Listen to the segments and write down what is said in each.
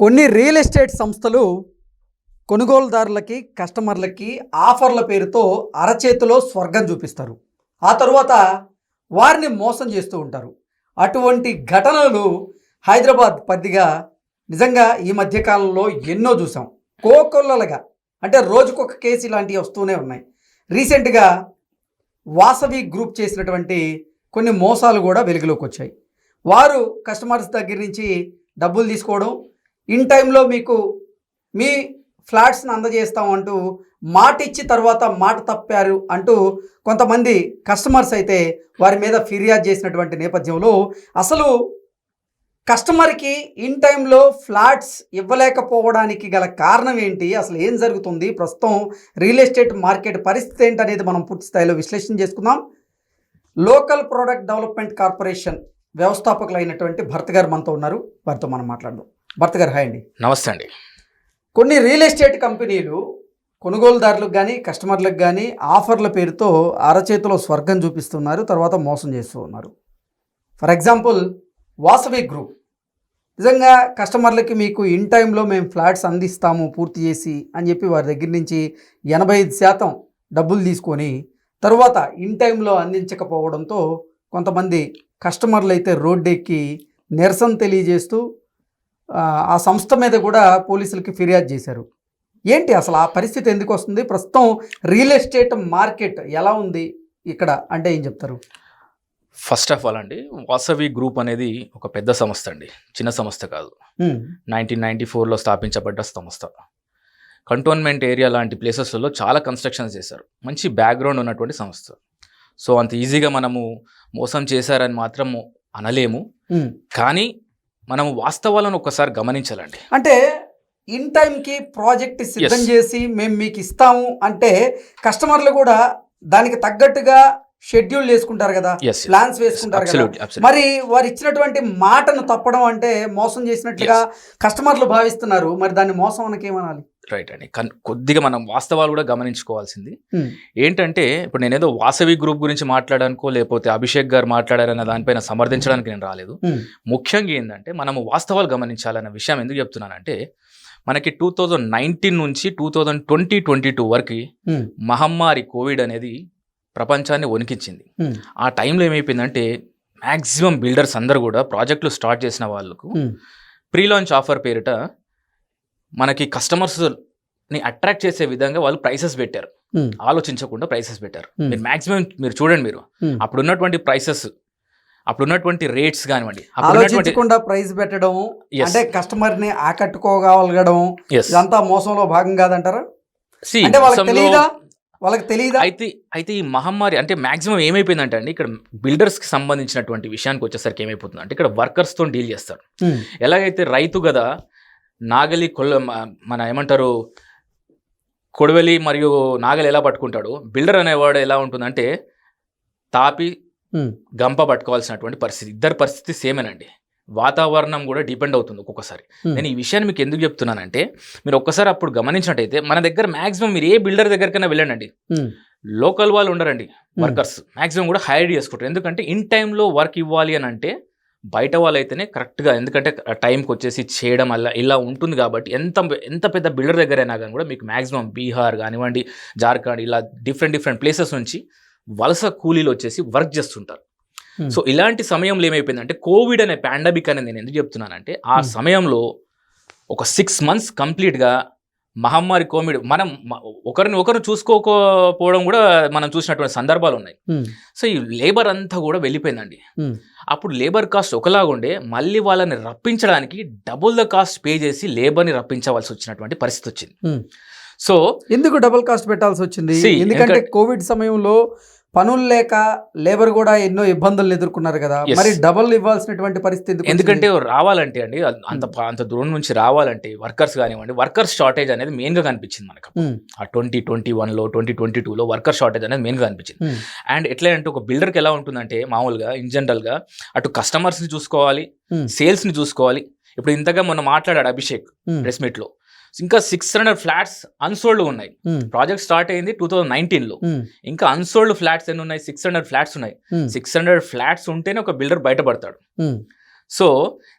కొన్ని real estate సంస్థలు కొనుగోలుదారులకి కస్టమర్లకి ఆఫర్ల పేరుతో అరచేతిలో స్వర్గం చూపిస్తారు. ఆ తరువాత వారిని మోసం చేస్తూ ఉంటారు. అటువంటి ఘటనలు హైదరాబాద్ పరిధిగా నిజంగా ఈ మధ్యకాలంలో ఎన్నో చూసాం. కోకొల్లలుగా అంటే రోజుకొక కేసు ఇలాంటివి వస్తూనే ఉన్నాయి. రీసెంట్గా వాసవి గ్రూప్ చేసినటువంటి కొన్ని మోసాలు కూడా వెలుగులోకి వచ్చాయి. వారు కస్టమర్స్ దగ్గర నుంచి డబ్బులు తీసుకోవడం ఇన్ టైంలో మీకు మీ ఫ్లాట్స్ని అందజేస్తాం అంటూ మాట ఇచ్చి తర్వాత మాట తప్పారు అంటూ కొంతమంది కస్టమర్స్ అయితే వారి మీద ఫిర్యాదు చేసినటువంటి నేపథ్యంలో అసలు కస్టమర్కి ఇన్ టైంలో ఫ్లాట్స్ ఇవ్వలేకపోవడానికి గల కారణం ఏంటి? అసలు ఏం జరుగుతుంది? ప్రస్తుతం రియల్ ఎస్టేట్ మార్కెట్ పరిస్థితి ఏంటి అనేది మనం పూర్తి స్థాయిలో విశ్లేషణ చేసుకుందాం. లోకల్ ప్రోడక్ట్ డెవలప్మెంట్ కార్పొరేషన్ వ్యవస్థాపకులు అయినటువంటి భర్త గారు మనతో ఉన్నారు. వారితో మనం మాట్లాడదాం. భర్త గారు హాయ్ అండి. నమస్తే అండి. కొన్ని రియల్ ఎస్టేట్ కంపెనీలు కొనుగోలుదారులకు కానీ కస్టమర్లకు కానీ ఆఫర్ల పేరుతో అరచేతిలో స్వర్గం చూపిస్తున్నారు తర్వాత మోసం చేస్తూ ఉన్నారు. For example Vasavi group. నిజంగా కస్టమర్లకి మీకు ఇన్ టైంలో మేము ఫ్లాట్స్ అందిస్తాము పూర్తి చేసి అని చెప్పి వారి దగ్గర నుంచి ఎనభై ఐదు శాతం డబ్బులు తీసుకొని తరువాత ఇన్ టైంలో అందించకపోవడంతో కొంతమంది కస్టమర్లు అయితే రోడ్డెక్కి నిరసన తెలియజేస్తూ ఆ, సంస్థ మీద కూడా పోలీసులకి ఫిర్యాదు చేశారు. ఏంటి అసలు ఆ పరిస్థితి ఎందుకు వస్తుంది? ప్రస్తుతం రియల్ ఎస్టేట్ మార్కెట్ ఎలా ఉంది ఇక్కడ? అంటే ఏం చెప్తారు? ఫస్ట్ ఆఫ్ ఆల్ అండి వాసవి గ్రూప్ అనేది ఒక పెద్ద సంస్థ అండి. చిన్న సంస్థ కాదు. నైన్టీన్ నైన్టీ ఫోర్లో స్థాపించబడ్డ సంస్థ. కంటోన్మెంట్ ఏరియా లాంటి ప్లేసెస్లలో చాలా కన్స్ట్రక్షన్స్ చేశారు. మంచి బ్యాక్గ్రౌండ్ ఉన్నటువంటి సంస్థ. సో అంత ఈజీగా మనము మోసం చేశారని మాత్రం అనలేము. కానీ మనము వాస్తవాలను ఒకసారి గమనించాలండి. అంటే ఇన్ టైంకి ప్రాజెక్ట్ సిద్ధం. చేసి మేము మీకు ఇస్తాము అంటే కస్టమర్లు కూడా దానికి తగ్గట్టుగా షెడ్యూల్ చేసుకుంటారు కదా. ప్లాన్స్ వేసుకుంటారు కదా. మరి వారు ఇచ్చినటువంటి మాటను తప్పడం అంటే మోసం చేసినట్లుగా కస్టమర్లు భావిస్తున్నారు. మరి దాన్ని మోసం అనకి ఏమనాలి రైట్ అండి. కొద్దిగా మనం వాస్తవాలు కూడా గమనించుకోవాల్సింది. ఏంటంటే ఇప్పుడు నేనేదో వాసవి గ్రూప్ గురించి మాట్లాడానుకో లేకపోతే అభిషేక్ గారు మాట్లాడారన్న దానిపైన సమర్థించడానికి నేను రాలేదు. ముఖ్యంగా ఏంటంటే మనము వాస్తవాలు గమనించాలన్న విషయం ఎందుకు చెప్తున్నానంటే మనకి టూ థౌజండ్ నైన్టీన్ నుంచి two thousand twenty twenty two వరకు మహమ్మారి కోవిడ్ అనేది ప్రపంచాన్ని వణికించింది. ఆ టైంలో ఏమైపోయిందంటే మ్యాక్సిమం బిల్డర్స్ అందరూ కూడా ప్రాజెక్టులు స్టార్ట్ చేసిన వాళ్ళకు ప్రీ లాంచ్ ఆఫర్ పేరిట మనకి కస్టమర్స్ని అట్రాక్ట్ చేసే విధంగా వాళ్ళు ప్రైసెస్ పెట్టారు. ఉమ్, ఆలోచించకుండా ప్రైసెస్ పెట్టారు. Hmm. మీరు మాక్సిమం మీరు చూడండి మీరు. ఉమ్. అప్పుడు ఉన్నటువంటి ప్రైసెస్ అప్పుడు ఉన్నటువంటి రేట్స్ కానివ్వండి ఆలోచించకుండా ప్రైస్ పెట్టడం. అంటే కస్టమర్ని ఆకట్టుకోగలగడం. ఇదంతా మోసంలో భాగం కాదంటారా? అంటే వాళ్ళకి తెలియదా వాళ్ళకి తెలియదా అయితే అయితే ఈ మహమ్మారి అంటే మాక్సిమం ఏమైపోయిందంటే అండి ఇక్కడ బిల్డర్స్కి సంబంధించినటువంటి విషయానికి వచ్చేసరికి ఏమైపోతుంది అంటే ఇక్కడ వర్కర్స్తో డీల్ చేస్తారు. ఎలాగైతే రైతు కదా నాగలి కొల్ల మన ఏమంటారు కొడవలి మరియు నాగలి ఎలా పట్టుకుంటాడు? బిల్డర్ అనేవాడు ఎలా ఉంటుందంటే తాపి గంప పట్టుకోవాల్సినటువంటి పరిస్థితి. ఇద్దరు పరిస్థితి సేమేనండి. వాతావరణం కూడా డిపెండ్ అవుతుంది ఒక్కొక్కసారి. నేను ఈ విషయాన్ని మీకు ఎందుకు చెప్తున్నానంటే మీరు ఒక్కసారి అప్పుడు గమనించినట్టయితే మన దగ్గర మాక్సిమం మీరు ఏ బిల్డర్ దగ్గరికైనా వెళ్ళండి లోకల్ వాళ్ళు ఉండరండి వర్కర్స్. మాక్సిమం కూడా హైర్ చేసుకుంటారు. ఎందుకంటే ఇన్ టైంలో వర్క్ ఇవ్వాలి అని అంటే బయట వాళ్ళు అయితేనే కరెక్ట్గా ఎందుకంటే టైంకి వచ్చేసి చేయడం అలా ఇలా ఉంటుంది కాబట్టి ఎంత ఎంత పెద్ద బిల్డర్ దగ్గర అయినా కానీ కూడా మీకు మాక్సిమం బీహార్ కానివ్వండి జార్ఖండ్ ఇలా డిఫరెంట్ డిఫరెంట్ ప్లేసెస్ నుంచి వలస కూలీలు వచ్చేసి వర్క్ చేస్తుంటారు. సో ఇలాంటి సమయంలో ఏమైపోయిందంటే కోవిడ్ అనే పాండమిక్ అనేది నేను ఎందుకు చెప్తున్నానంటే ఆ. సమయంలో ఒక సిక్స్ మంత్స్ కంప్లీట్గా మహమ్మారి కోవిడ్ మనం ఒకరిని ఒకరు చూసుకోకపోవడం కూడా మనం చూసినటువంటి సందర్భాలు ఉన్నాయి. సో ఈ లేబర్ అంతా కూడా వెళ్ళిపోయిందండి. అప్పుడు లేబర్ కాస్ట్ ఒకలాగుండే మళ్ళీ వాళ్ళని రప్పించడానికి డబుల్ ద కాస్ట్ పే చేసి లేబర్ని రప్పించవలసి వచ్చినటువంటి పరిస్థితి వచ్చింది. సో ఎందుకు డబుల్ కాస్ట్ పెట్టాల్సి వచ్చింది? ఎందుకంటే- కోవిడ్ సమయంలో పనులు లేక లేబర్ కూడా ఎన్నో ఇబ్బందులు ఎదుర్కొన్నారు కదా. మరి డబుల్ ఇవ్వాల్సినటువంటి పరిస్థితి ఎందుకు ఎందుకంటే? రావాలంటే అండి అంత అంత దూరం నుంచి రావాలంటే వర్కర్స్ కానివ్వండి వర్కర్ షార్టేజ్ అనేది మెయిన్గా కనిపించింది మనకు. ఉమ్, ఆ ట్వంటీ ట్వంటీ వన్లో ట్వంటీ ట్వంటీ టూలో వర్కర్ షార్టేజ్ అనేది మెయిన్గా కనిపించింది. ఉమ్, అండ్ ఎట్లా అంటే ఒక బిల్డర్కి ఎలా ఉంటుందంటే మామూలుగా ఇన్ జనరల్గా అటు కస్టమర్స్ని చూసుకోవాలి Hmm. సేల్స్ని చూసుకోవాలి. ఇప్పుడు ఇంతగా మొన్న మాట్లాడాడు అభిషేక్ ప్రెస్ మీట్లో. ఇంకా సిక్స్ హండ్రెడ్ ఫ్లాట్స్ అన్సోల్డ్ ఉన్నాయి. ప్రాజెక్ట్ స్టార్ట్ అయింది టూ థౌజండ్ నైన్టీన్లో ఉమ్, ఇంకా అన్సోల్డ్ ఫ్లాట్స్ ఎన్ని ఉన్నాయి? సిక్స్ హండ్రెడ్ ఫ్లాట్స్ ఉన్నాయి. సిక్స్ హండ్రెడ్ ఫ్లాట్స్ ఉంటేనే ఒక బిల్డర్ బయటపడతాడు. ఉమ్, సో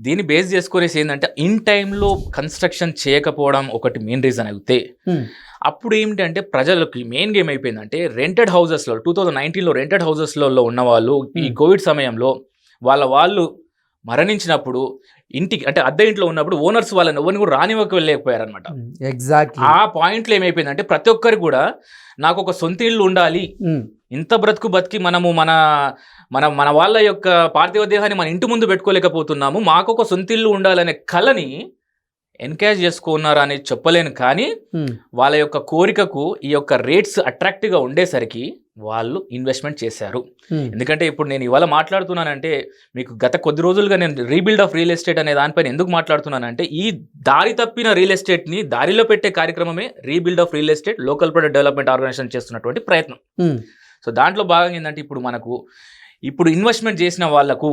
దీన్ని బేస్ చేసుకునేసి ఏంటంటే ఇన్ టైంలో కన్స్ట్రక్షన్ చేయకపోవడం ఒకటి మెయిన్ రీజన్ అయితే. అప్పుడు ఏమిటంటే ప్రజలకి మెయిన్ గేమ్ అయిపోయిందంటే రెంటెడ్ హౌసెస్లో టూ థౌజండ్ నైన్టీన్లో రెంటెడ్ హౌసెస్లలో ఉన్న వాళ్ళు ఈ Hmm. కోవిడ్ సమయంలో వాళ్ళ వాళ్ళు మరణించినప్పుడు ఇంటికి అంటే అద్దె ఇంట్లో ఉన్నప్పుడు ఓనర్స్ వాళ్ళని ఎవరిని కూడా రానివ్వక వెళ్ళలేకపోయారనమాట ఉమ్, ఎగ్జాక్ట్లీ ఆ పాయింట్లో ఏమైపోయిందంటే ప్రతి ఒక్కరు కూడా నాకు ఒక సొంత ఇల్లు ఉండాలి. ఇంత బ్రతుకు బతికి మనము మన మన మన వాళ్ళ యొక్క పార్థివ దేహాన్ని మన ఇంటి ముందు పెట్టుకోలేకపోతున్నాము. మాకు ఒక సొంత ఇల్లు ఉండాలనే కళని ఎన్కరేజ్ చేసుకున్నారు అని చెప్పలేను కానీ వాళ్ళ యొక్క కోరికకు ఈ యొక్క రేట్స్ అట్రాక్టివ్గా ఉండేసరికి వాళ్ళు ఇన్వెస్ట్మెంట్ చేశారు. ఎందుకంటే ఇప్పుడు నేను ఇవాళ మాట్లాడుతున్నానంటే మీకు గత కొద్ది రోజులుగా నేను రీబిల్డ్ ఆఫ్ రియల్ ఎస్టేట్ అనే దానిపైన ఎందుకు మాట్లాడుతున్నానంటే ఈ దారి తప్పిన రియల్ ఎస్టేట్ని దారిలో పెట్టే కార్యక్రమమే rebuild of real estate local product development organisation చేస్తున్నటువంటి ప్రయత్నం. సో దాంట్లో భాగంగా ఏంటంటే ఇప్పుడు మనకు ఇప్పుడు ఇన్వెస్ట్మెంట్ చేసిన వాళ్ళకు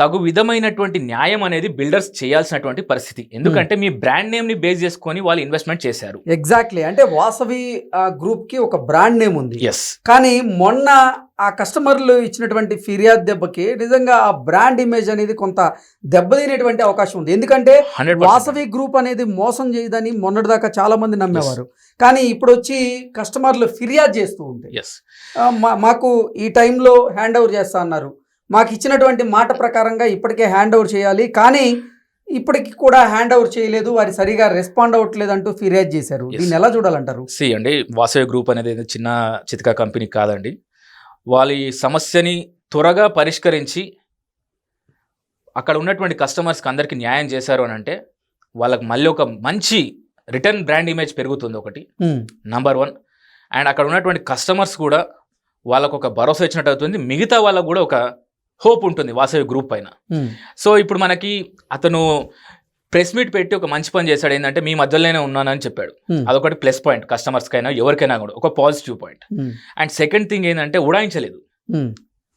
తగు విధమైనటువంటి న్యాయం అనేది బిల్డర్స్ చేయాల్సినటువంటి పరిస్థితి. ఎందుకంటే మీ బ్రాండ్ నేమ్ని బేస్ చేసుకొని వాళ్ళు ఇన్వెస్ట్మెంట్ చేశారు. ఎగ్జాక్ట్లీ అంటే వాసవి గ్రూప్కి ఒక బ్రాండ్ నేమ్ ఉంది. ఎస్ కానీ మొన్న ఆ కస్టమర్లు ఇచ్చినటువంటి ఫిర్యాదు దెబ్బకి నిజంగా ఆ బ్రాండ్ ఇమేజ్ అనేది కొంత దెబ్బతినేటువంటి అవకాశం ఉంది. ఎందుకంటే వాసవి గ్రూప్ అనేది మోసం చేయదని మొన్నటిదాకా చాలా మంది నమ్మేవారు కానీ ఇప్పుడు వచ్చి కస్టమర్లు ఫిర్యాదు చేస్తూ ఉంటాయి మాకు ఈ టైంలో హ్యాండ్ ఓవర్ చేస్తా అన్నారు. మాకు ఇచ్చినటువంటి మాట ప్రకారంగా ఇప్పటికే హ్యాండ్ ఓవర్ చేయాలి. కానీ ఇప్పటికి కూడా హ్యాండ్ ఓవర్ చేయలేదు. వారి సరిగా రెస్పాండ్ అవ్వట్లేదు అంటూ ఫిర్యాదు చేశారు. దీన్ని ఎలా చూడాలంటారు? సి అండి వాసవి గ్రూప్ అనేది ఏదో చిన్న చితక కంపెనీ కాదండి. వాళ్ళ ఈ సమస్యని త్వరగా పరిష్కరించి అక్కడ ఉన్నటువంటి కస్టమర్స్కి అందరికీ న్యాయం చేశారు అని అంటే వాళ్ళకి మళ్ళీ ఒక మంచి రిటర్న్ బ్రాండ్ ఇమేజ్ పెరుగుతుంది ఒకటి. నంబర్ వన్ అండ్ అక్కడ ఉన్నటువంటి కస్టమర్స్ కూడా వాళ్ళకు ఒక భరోసా ఇచ్చినట్టు అవుతుంది. మిగతా వాళ్ళకు కూడా ఒక హోప్ ఉంటుంది వాసవి గ్రూప్ పైన. ఉమ్, సో ఇప్పుడు మనకి అతను ప్రెస్ మీట్ పెట్టి ఒక మంచి పని చేశాడు. ఏంటంటే మీ మధ్యలోనే ఉన్నానని చెప్పాడు. ఉమ్, అదొకటి ప్లస్ పాయింట్ కస్టమర్స్కైనా ఎవరికైనా కూడా. ఒక positive point. Um, and second thing ఏంటంటే ఉడాయించలేదు.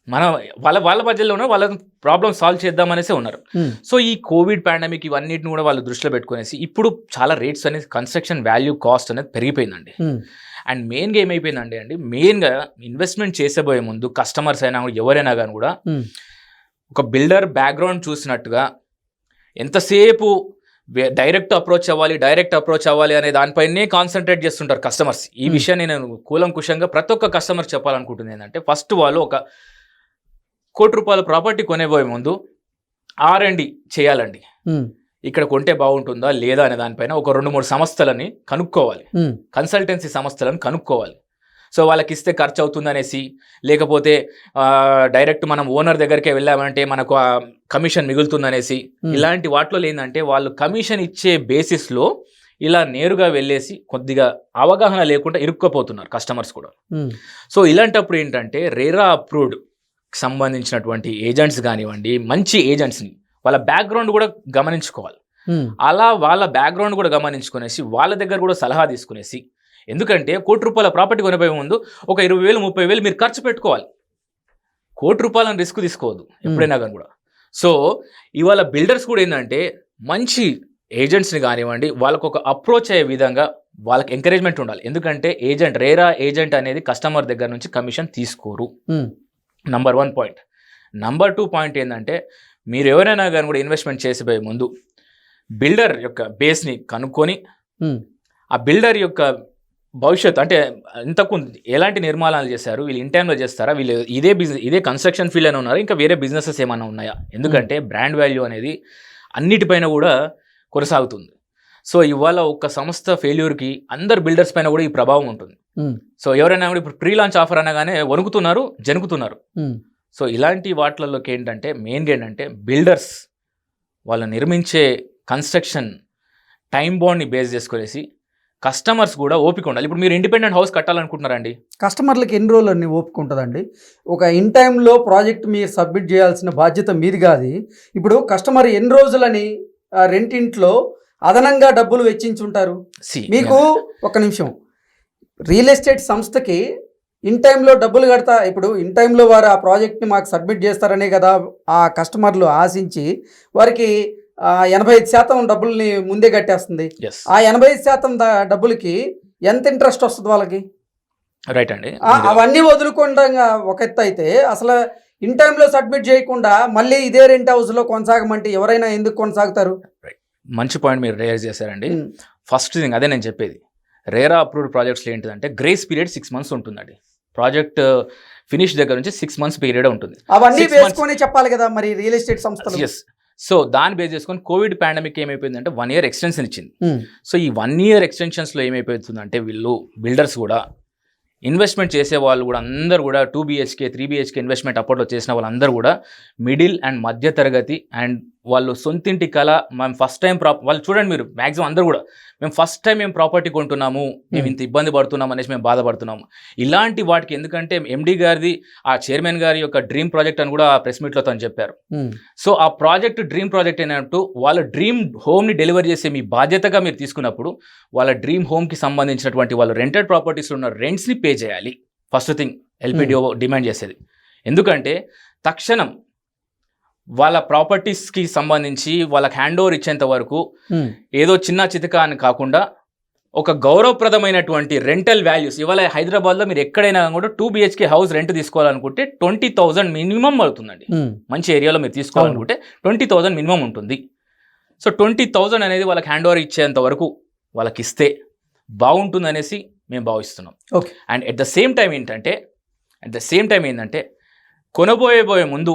మన వాళ్ళ వాళ్ళ మధ్యలో ఉన్న వాళ్ళ ప్రాబ్లమ్ సాల్వ్ చేద్దామనేసి ఉన్నారు. సో ఈ కోవిడ్ పాండమిక్ ఇవన్నిటిని కూడా వాళ్ళు దృష్టిలో పెట్టుకునేసి ఇప్పుడు చాలా రేట్స్ అనేది కన్స్ట్రక్షన్ వాల్యూ కాస్ట్ అనేది పెరిగిపోయిందండి. అండ్ మెయిన్గా ఏమైపోయిందండి అండి. మెయిన్గా ఇన్వెస్ట్మెంట్ చేసేబోయే ముందు కస్టమర్స్ అయినా కూడా ఎవరైనా కానీ కూడా ఒక బిల్డర్ బ్యాక్గ్రౌండ్ చూసినట్టుగా ఎంతసేపు డైరెక్ట్ అప్రోచ్ అవ్వాలి డైరెక్ట్ అప్రోచ్ అవ్వాలి అనే దానిపైనే కాన్సన్ట్రేట్ చేస్తుంటారు కస్టమర్స్. ఈ. విషయాన్ని నేను కూలంకుషంగా ప్రతి ఒక్క కస్టమర్ చెప్పాలనుకుంటుంది ఏంటంటే ఫస్ట్ వాళ్ళు ఒక కోటి రూపాయల ప్రాపర్టీ కొనేబోయే ముందు ఆర్ అండ్ చేయాలండి. ఇక్కడ కొంటే బాగుంటుందా లేదా అనే దానిపైన ఒక రెండు మూడు సంస్థలని కనుక్కోవాలి. కన్సల్టెన్సీ సంస్థలను కనుక్కోవాలి. సో వాళ్ళకి ఇస్తే ఖర్చు అవుతుందనేసి లేకపోతే డైరెక్ట్ మనం ఓనర్ దగ్గరికే వెళ్ళామంటే మనకు ఆ కమిషన్ మిగులుతుందనేసి. ఇలాంటి వాటిలో ఏంటంటే వాళ్ళు కమిషన్ ఇచ్చే బేసిస్లో ఇలా నేరుగా వెళ్ళేసి కొద్దిగా అవగాహన లేకుండా ఇరుక్కపోతున్నారు కస్టమర్స్ కూడా. సో ఇలాంటప్పుడు ఏంటంటే రేరా అప్రూవ్డ్ సంబంధించినటువంటి ఏజెంట్స్ కానివ్వండి మంచి ఏజెంట్స్ని వాళ్ళ బ్యాక్గ్రౌండ్ కూడా గమనించుకోవాలి. అలా వాళ్ళ బ్యాక్గ్రౌండ్ కూడా గమనించుకునేసి వాళ్ళ దగ్గర కూడా సలహా తీసుకునేసి ఎందుకంటే కోటి రూపాయల ప్రాపర్టీ కొనిపోయే ముందు ఒక ఇరవై వేలు ముప్పై వేలు మీరు ఖర్చు పెట్టుకోవాలి. కోటి రూపాయలను రిస్క్ తీసుకోవద్దు ఎప్పుడైనా కానీ కూడా. సో ఇవాళ బిల్డర్స్ కూడా ఏంటంటే మంచి ఏజెంట్స్ని కానివ్వండి వాళ్ళకు ఒక అప్రోచ్ అయ్యే విధంగా వాళ్ళకి ఎంకరేజ్మెంట్ ఉండాలి. ఎందుకంటే ఏజెంట్ రేరా ఏజెంట్ అనేది కస్టమర్ దగ్గర నుంచి కమిషన్ తీసుకోరు. Number one point number two point ఏంటంటే మీరు ఎవరైనా కానీ కూడా ఇన్వెస్ట్మెంట్ చేసిపోయే ముందు బిల్డర్ యొక్క బేస్ని కనుక్కొని ఆ బిల్డర్ యొక్క భవిష్యత్తు అంటే ఇంతకు ఎలాంటి నిర్మాణాలు చేశారు? వీళ్ళు ఇన్ టైంలో చేస్తారా? వీళ్ళు ఇదే బిజినెస్ ఇదే కన్స్ట్రక్షన్ ఫీల్డ్ అని ఉన్నారు? ఇంకా వేరే బిజినెసెస్ ఏమైనా ఉన్నాయా? ఎందుకంటే బ్రాండ్ వాల్యూ అనేది అన్నిటిపైన కూడా కొనసాగుతుంది. సో ఇవాళ ఒక సంస్థ ఫెయిల్యూర్కి అందరు బిల్డర్స్ పైన కూడా ఈ ప్రభావం ఉంటుంది. సో ఎవరైనా కూడా ఇప్పుడు ప్రీ లాంచ్ ఆఫర్ అనగానే వణుకుతున్నారు జనుకుతున్నారు. సో ఇలాంటి వాటిలలోకి ఏంటంటే మెయిన్గా ఏంటంటే బిల్డర్స్ వాళ్ళు నిర్మించే కన్స్ట్రక్షన్ టైం బాండ్ని బేస్ చేసుకునేసి కస్టమర్స్ కూడా ఓపిక ఉండాలి. ఇప్పుడు మీరు ఇండిపెండెంట్ హౌస్ కట్టాలనుకుంటున్నారండి. కస్టమర్లకు ఎన్ని రోజులు అన్ని ఓపిక ఉంటుందండి? ఒక ఇన్ టైంలో ప్రాజెక్ట్ మీరు సబ్మిట్ చేయాల్సిన బాధ్యత మీది కాదు. ఇప్పుడు కస్టమర్ ఎన్ని రోజులని రెంటింట్లో అదనంగా డబ్బులు వెచ్చించుంటారు? సి మీకు ఒక నిమిషం. రియల్ ఎస్టేట్ సంస్థకి ఇన్ టైంలో డబ్బులు కడతా. ఇప్పుడు ఇన్ టైంలో వారు ఆ ప్రాజెక్ట్ని మాకు సబ్మిట్ చేస్తారనే కదా ఆ కస్టమర్లు ఆశించి వారికి ఎనభై ఐదు శాతం డబ్బుల్ని ముందే కట్టేస్తుంది. ఆ ఎనభై ఐదు శాతం డబ్బులకి ఎంత ఇంట్రెస్ట్ వస్తుంది వాళ్ళకి? రైట్ అండి. అవన్నీ వదులుకుండా ఒక ఎత్తు అయితే అసలు ఇన్ టైంలో సబ్మిట్ చేయకుండా మళ్ళీ ఇదే రెంట్ హౌస్లో కొనసాగమంటే ఎవరైనా ఎందుకు కొనసాగుతారు? మంచి పాయింట్ మీరు రేజ్ చేశారండి. ఫస్ట్ థింగ్ అదే నేను చెప్పేది. రేరా అప్రూవ్డ్ ప్రాజెక్ట్స్లో ఏంటిదంటే గ్రేస్ పీరియడ్ సిక్స్ మంత్స్ ఉంటుందండి. ప్రాజెక్ట్ ఫినిష్ దగ్గర నుంచి సిక్స్ మంత్స్ పీరియడ్ ఉంటుంది. అవన్నీ. వేసుకొని చెప్పాలి కదా మరి రియల్ ఎస్టేట్ సంస్థలు. ఎస్ సో దాన్ని బేస్ చేసుకొని కోవిడ్ పాండమిక్ ఏమైపోయిందంటే వన్ ఇయర్ ఎక్స్టెన్షన్ ఇచ్చింది. సో ఈ వన్ ఇయర్ ఎక్స్టెన్షన్స్లో ఏమైపోతుందంటే వీళ్ళు బిల్డర్స్ కూడా ఇన్వెస్ట్మెంట్ చేసే వాళ్ళు కూడా అందరూ కూడా two BHK three BHK investment అప్పట్లో చేసిన వాళ్ళందరూ కూడా మిడిల్ అండ్ మధ్య తరగతి అండ్ వాళ్ళు సొంతింటి కళ మేము ఫస్ట్ టైం ప్రాప్ వాళ్ళు చూడండి మీరు మ్యాక్సిమం అందరూ కూడా. మేము ఫస్ట్ టైం మేము ప్రాపర్టీ కొంటున్నాము మేము ఇంత ఇబ్బంది పడుతున్నాం అనేసి మేము బాధపడుతున్నాము. ఇలాంటి వాటికి ఎందుకంటే ఎండి గారిది ఆ చైర్మన్ గారి యొక్క డ్రీమ్ ప్రాజెక్ట్ అని కూడా ప్రెస్ మీట్లో తను చెప్పారు. ఉమ్, సో ఆ ప్రాజెక్ట్ డ్రీమ్ ప్రాజెక్ట్ అయినట్టు వాళ్ళ డ్రీమ్ హోమ్ని డెలివరీ చేసే మీ బాధ్యతగా మీరు తీసుకున్నప్పుడు వాళ్ళ డ్రీమ్ హోమ్కి సంబంధించినటువంటి వాళ్ళ రెంటెడ్ ప్రాపర్టీస్లో ఉన్న రెంట్స్ని పే చేయాలి. ఫస్ట్ థింగ్ ఎల్పిడిఓ డిమాండ్ చేసేది. ఎందుకంటే తక్షణం వాళ్ళ ప్రాపర్టీస్కి సంబంధించి వాళ్ళకి హ్యాండ్ ఓవర్ ఇచ్చేంత వరకు ఉమ్, ఏదో చిన్న చితక అని కాకుండా ఒక గౌరవప్రదమైనటువంటి రెంటల్ వాల్యూస్ ఇవాళ హైదరాబాద్లో మీరు ఎక్కడైనా కూడా టూ బిహెచ్కే హౌస్ రెంట్ తీసుకోవాలనుకుంటే ట్వంటీ థౌజండ్ మినిమం అవుతుందండి. ఉమ్, మంచి ఏరియాలో మీరు తీసుకోవాలనుకుంటే ట్వంటీ థౌజండ్ మినిమం ఉంటుంది. సో ట్వంటీ థౌజండ్ అనేది వాళ్ళకి హ్యాండ్ ఓవర్ ఇచ్చేంత వరకు వాళ్ళకి ఇస్తే బాగుంటుంది అనేసి మేము భావిస్తున్నాం. Okay and at the same time ఏంటంటే అట్ ద సేమ్ టైం ఏంటంటే కొనబోయేబోయే ముందు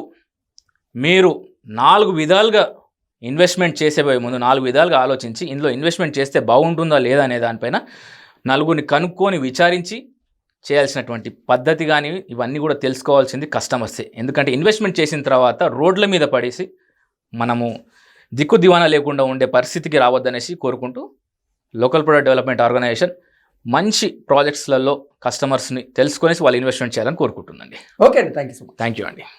మీరు నాలుగు విధాలుగా ఇన్వెస్ట్మెంట్ చేసేబోయే ముందు నాలుగు విధాలుగా ఆలోచించి ఇందులో ఇన్వెస్ట్మెంట్ చేస్తే బాగుంటుందా లేదా అనే దానిపైన నలుగురిని కనుక్కొని విచారించి చేయాల్సినటువంటి పద్ధతి కానీ ఇవన్నీ కూడా తెలుసుకోవాల్సింది కస్టమర్సే ఎందుకంటే ఇన్వెస్ట్మెంట్ చేసిన తర్వాత రోడ్ల మీద పడేసి మనము దిక్కు దివానా లేకుండా ఉండే పరిస్థితికి రావద్దనేసి కోరుకుంటూ లోకల్ ప్రొడక్ట్ డెవలప్మెంట్ ఆర్గనైజేషన్ మంచి ప్రాజెక్ట్స్లలో కస్టమర్స్ని తెలుసుకొనేసి వాళ్ళు ఇన్వెస్ట్మెంట్ చేయాలని కోరుకుంటుందండి ఓకే అండి. Thank you so much. Thank you అండి.